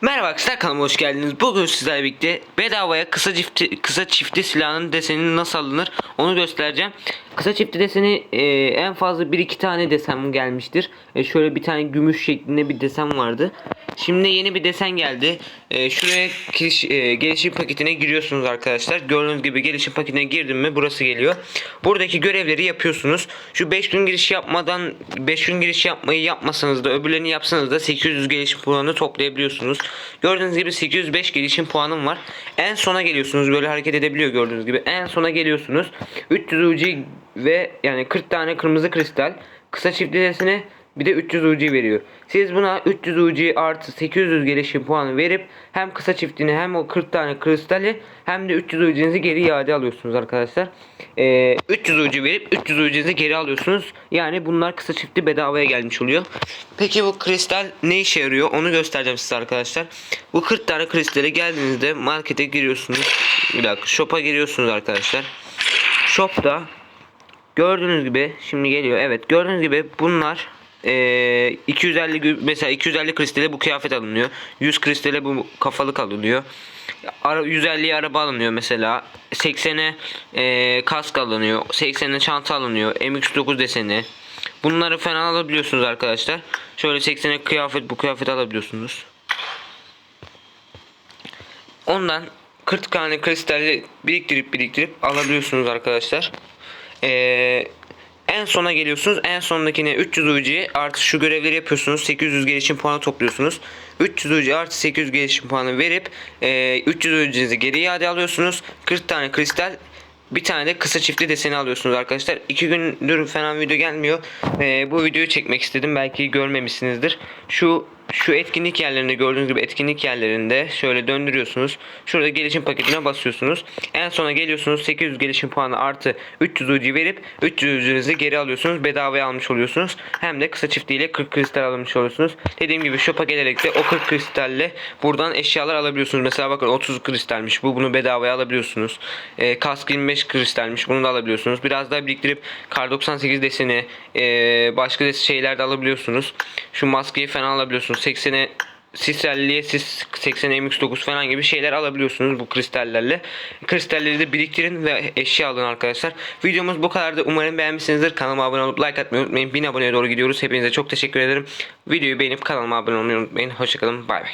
Merhaba arkadaşlar kanalıma hoş geldiniz. Bugün sizlerle birlikte bedavaya kısa çifti, kısa çifti silahının desenini nasıl alınır onu göstereceğim. Kısa çifti deseni e, en fazla 1-2 tane desen gelmiştir. E, şöyle bir tane gümüş şeklinde bir desen vardı. Şimdi yeni bir desen geldi. E, şuraya kiriş, e, gelişim paketine giriyorsunuz arkadaşlar. Gördüğünüz gibi gelişim paketine girdim mi burası geliyor. Buradaki görevleri yapıyorsunuz. Şu 5 gün giriş yapmadan 5 gün giriş yapmayı yapmasanız da öbürlerini yapsanız da 800 gelişim puanı toplayabiliyorsunuz. Gördüğünüz gibi 805 gelişim puanım var. En sona geliyorsunuz böyle hareket edebiliyor gördüğünüz gibi. En sona geliyorsunuz. 300 UC ve yani 40 tane kırmızı kristal kısa çiftlisine bir de 300 UC veriyor. Siz buna 300 UC artı 800 gelişim puanı verip hem kısa çiftini hem o 40 tane kristali hem de 300 UC'nizi geri iade alıyorsunuz arkadaşlar. Ee, 300 UC verip 300 UC'nizi geri alıyorsunuz. Yani bunlar kısa çifti bedavaya gelmiş oluyor. Peki bu kristal ne işe yarıyor onu göstereceğim size arkadaşlar. Bu 40 tane kristale geldiğinizde markete giriyorsunuz. Bir dakika shop'a giriyorsunuz arkadaşlar. Shop'ta Gördüğünüz gibi şimdi geliyor. Evet gördüğünüz gibi bunlar eee 250 gü- mesela 250 kristale bu kıyafet alınıyor. 100 kristale bu kafalık alınıyor. Ara, 150'ye araba alınıyor mesela. 80'e eee kask alınıyor. 80'e çanta alınıyor. MX9 deseni. Bunları falan alabiliyorsunuz arkadaşlar. Şöyle 80'e kıyafet bu kıyafet alabiliyorsunuz. Ondan 40 tane kristalli biriktirip biriktirip alabiliyorsunuz arkadaşlar. Ee, en sona geliyorsunuz. En sondakine 300 UC artı şu görevleri yapıyorsunuz. 800 gelişim puanı topluyorsunuz. 300 UC artı 800 gelişim puanı verip e, 300 UC'nizi geri iade alıyorsunuz. 40 tane kristal bir tane de kısa çiftli deseni alıyorsunuz arkadaşlar. İki gündür falan video gelmiyor. Ee, bu videoyu çekmek istedim. Belki görmemişsinizdir. Şu şu etkinlik yerlerinde gördüğünüz gibi etkinlik yerlerinde şöyle döndürüyorsunuz. Şurada gelişim paketine basıyorsunuz. En sona geliyorsunuz 800 gelişim puanı artı 300 UC verip 300 UC'nizi geri alıyorsunuz. Bedavaya almış oluyorsunuz. Hem de kısa çiftiyle 40 kristal almış oluyorsunuz. Dediğim gibi shop'a gelerek de o 40 kristalle buradan eşyalar alabiliyorsunuz. Mesela bakın 30 kristalmiş bu bunu bedavaya alabiliyorsunuz. Ee, kask 25 kristalmiş bunu da alabiliyorsunuz. Biraz daha biriktirip kar 98 deseni ee, başka şeyler de alabiliyorsunuz. Şu maskeyi falan alabiliyorsunuz. 80'e sis 50'ye sis 80 MX9 falan gibi şeyler alabiliyorsunuz bu kristallerle. Kristalleri de biriktirin ve eşya alın arkadaşlar. Videomuz bu kadardı. Umarım beğenmişsinizdir. Kanalıma abone olup like atmayı unutmayın. 1000 aboneye doğru gidiyoruz. Hepinize çok teşekkür ederim. Videoyu beğenip kanalıma abone olmayı unutmayın. Hoşçakalın. Bay bay.